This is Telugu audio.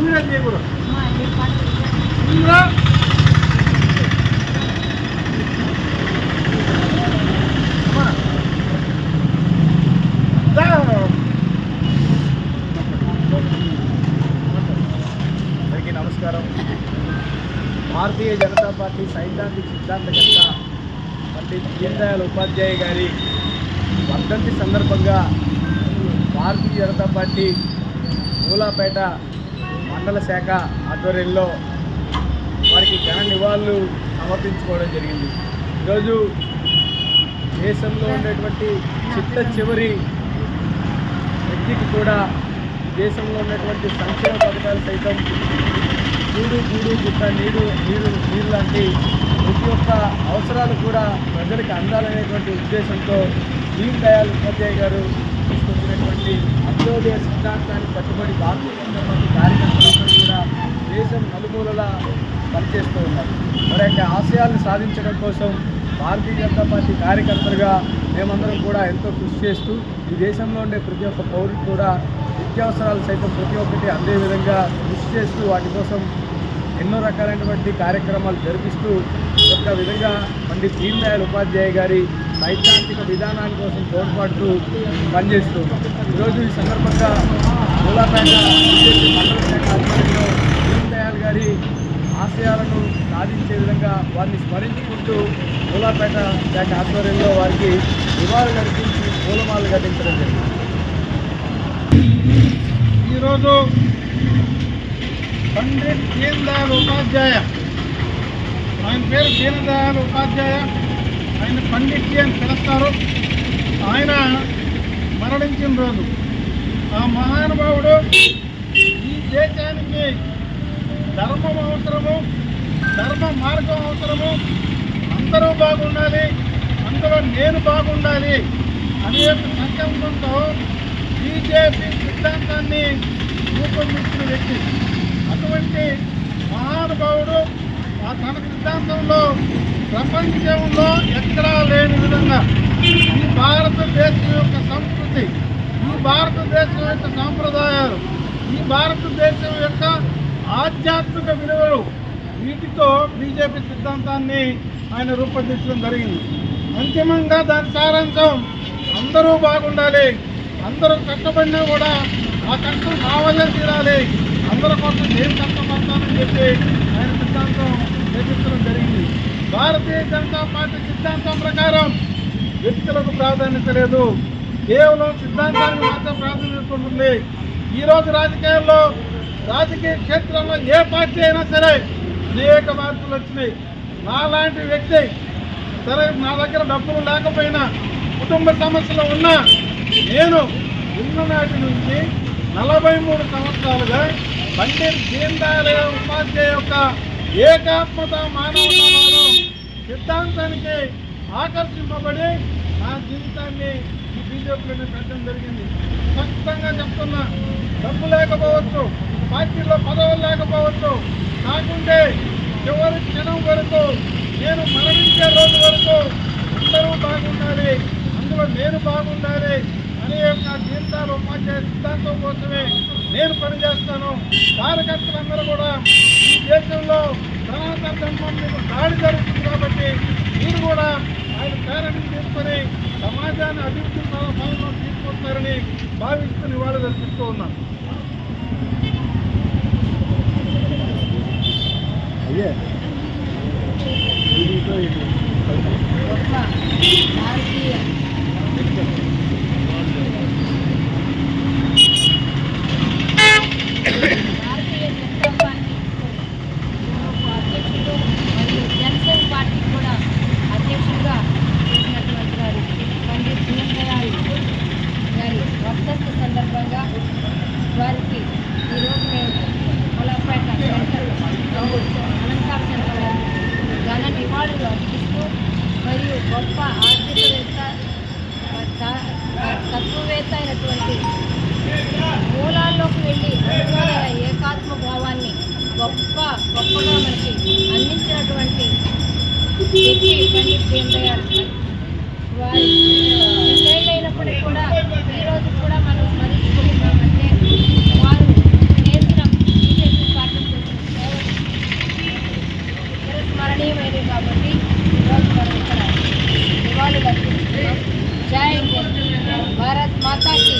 మీరే చేయకూడదు ఇంద్రా అందరికీ నమస్కారం. భారతీయ జనతా పార్టీ సైద్ధాంతిక సిద్ధాంతకర్త పండిత్ దీన్ దయాళ్ ఉపాధ్యాయ గారి వర్ధంతి సందర్భంగా భారతీయ జనతా పార్టీ మూలాపేట మండల శాఖ ఆధ్వర్యంలో వారికి ఘన నివాళులు సమర్పించుకోవడం జరిగింది. ఈరోజు దేశంలో ఉండేటువంటి చిట్ట చివరి వ్యక్తికి కూడా దేశంలో ఉన్నటువంటి సంక్షేమ పథకాలు సైతం గూడు గూడు గుట్ట నీరు నీరు నీరు లాంటి ప్రతి ఒక్క అవసరాలు కూడా ప్రజలకు అందాలనేటువంటి ఉద్దేశంతో దీన్ దయాళ్ ఉపాధ్యాయ గారు తీసుకొచ్చినటువంటి అంత్యోదయ సిద్ధాంతాన్ని కట్టుబడి భారతీయ కార్యకర్తలందరూ కూడా దేశం నలుమూలలా పనిచేస్తూ ఉన్నారు. మరి యొక్క ఆశయాలను సాధించడం కోసం భారతీయ జనతా పార్టీ కార్యకర్తలుగా మేమందరం కూడా ఎంతో కృషి చేస్తూ ఈ దేశంలో ఉండే ప్రతి ఒక్క పౌరుడు కూడా నిత్యావసరాలు సైతం ప్రతి ఒక్కటి అందే విధంగా కృషి చేస్తూ వాటి కోసం ఎన్నో రకాలైనటువంటి కార్యక్రమాలు జరిపిస్తూ ఒక విధంగా పండిత్ దీన్ దయాళ్ ఉపాధ్యాయ గారి సైద్ధాంతిక విధానాల కోసం తోడ్పాటు పనిచేస్తూ ఈరోజు ఈ సందర్భంగా మూలాపేట మండల శాఖ ఆధ్వర్యంలో దీన్ దయాళ్ గారి ఆశయాలను సాధించే విధంగా వారిని స్మరించుకుంటూ మూలాపేట శాఖ ఆధ్వర్యంలో వారికి నివాళులు అర్పించి పూలమాలు ఘటించడం జరిగింది. ఈరోజు పండిట్ దీన్ దయాళ్ ఉపాధ్యాయ. ఆయన పేరు దీన్ దయాళ్ ఉపాధ్యాయ. ఆయన పండిట్జీ అని పిలుస్తారు. ఆయన మరణించిన రోజు. ఆ మహానుభావుడు ఈ దేశానికి ధర్మం అవసరము ధర్మ మార్గం అవసరము. అందరూ బాగుండాలి అందులో నేను బాగుండాలి అనే యొక్క సంకల్పంతో బీజేపీ సిద్ధాంతాన్ని రూపొందించిన వ్యక్తి. అటువంటి మహానుభావుడు ఆ తన సిద్ధాంతంలో ప్రపంచంలో ఎక్కడా లేని విధంగా ఈ భారతదేశం యొక్క సంస్కృతి ఈ భారతదేశం యొక్క సాంప్రదాయాలు ఈ భారతదేశం యొక్క ఆధ్యాత్మిక విలువలు వీటితో బీజేపీ సిద్ధాంతాన్ని ఆయన రూపొందించడం జరిగింది. అంతిమంగా దాని సారాంశం అందరూ బాగుండాలి అందరూ కష్టపడినా కూడా ఆ కష్టం కావాలని తీరాలి. అందరి కోసం నేను కష్టపడతానని చెప్పి ఆయన సిద్ధాంతం నేర్పించడం జరిగింది. భారతీయ జనతా పార్టీ సిద్ధాంతం ప్రకారం వ్యక్తులకు ప్రాధాన్యత లేదు. కేవలం సిద్ధాంతానికి మాత్రం ప్రాధాన్యత ఉంటుంది. ఈరోజు రాజకీయాల్లో రాజకీయ క్షేత్రంలో ఏ పార్టీ అయినా సరే అనేక మార్పులు వచ్చినాయి. నాలాంటి వ్యక్తి సరే నా దగ్గర డబ్బులు లేకపోయినా కుటుంబ సమస్యలు ఉన్నా నేను ఉన్ననాటి నుంచి నలభై మూడు సంవత్సరాలుగా పండిత్ దీన్ దయాళ్ ఉపాధ్యాయ యొక్క ఏకాత్మత మానవతావాదం సిద్ధాంతానికి ఆకర్షింపబడి నా జీవితాన్ని ఈ బీజేపీలో పెట్టడం జరిగింది. స్పష్టంగా చెప్తున్నా డబ్బు లేకపోవచ్చు పార్టీలో పదవులు లేకపోవచ్చు కాకుంటే చివరి క్షణం వరకు నేను మరణించే రోజు వరకు అందరూ బాగుండాలి అందులో నేను బాగుండాలి అనే యొక్క జీవితాలు ఉపాధ్యాయ సిద్ధాంతం కోసమే నేను పనిచేస్తాను. కార్యకర్తలందరూ కూడా ఈ దేశంలో సనాతన ధర్మం మీద దాడి జరుగుతుంది కాబట్టి మీరు కూడా ఆయన ప్రేరణ తీసుకొని సమాజాన్ని అభివృద్ధి సమయంలో తీసుకొస్తారని భావిస్తూ నివాళులు అర్పిస్తూ ఉన్నాను. అయ్యే గొప్ప భారతీయ భారతీయ జనతా పార్టీ అధ్యక్షుడు మరియు జనసేన పార్టీ కూడా అధ్యక్షుడిగా చేసినటువంటి వారు పండిత్ దీన్ దయాళ్ గారి వర్ధంతి సందర్భంగా వారికి ఈరోజు మేము పొలపేట సెంటర్ అలంకార సెంటర్ వారు ఘన నివాళులు అర్పిస్తూ మరియు గొప్ప ఆర్థికవేత్త త- తత్వవేత్త అయినటువంటి మూలాల్లోకి వెళ్ళి ఏకాత్మ భావాన్ని గొప్ప గొప్పగా మనకి అందించినటువంటి వ్యక్తి పండిత్ దీన్ గారు. వారి ఎన్నేళ్ళైనప్పటికీ కూడా ఈ రోజు కూడా మనం స్మరించుకుంటున్నామంటే వారు చేసిన బీజేపీ పార్టీ చేసిన సేవలు చిరస్మరణీయమైనవి కాబట్టి ఈరోజు మనం ఇక్కడ నివాళులు అర్పిస్తున్నాం జై భారత్ మాతాకి.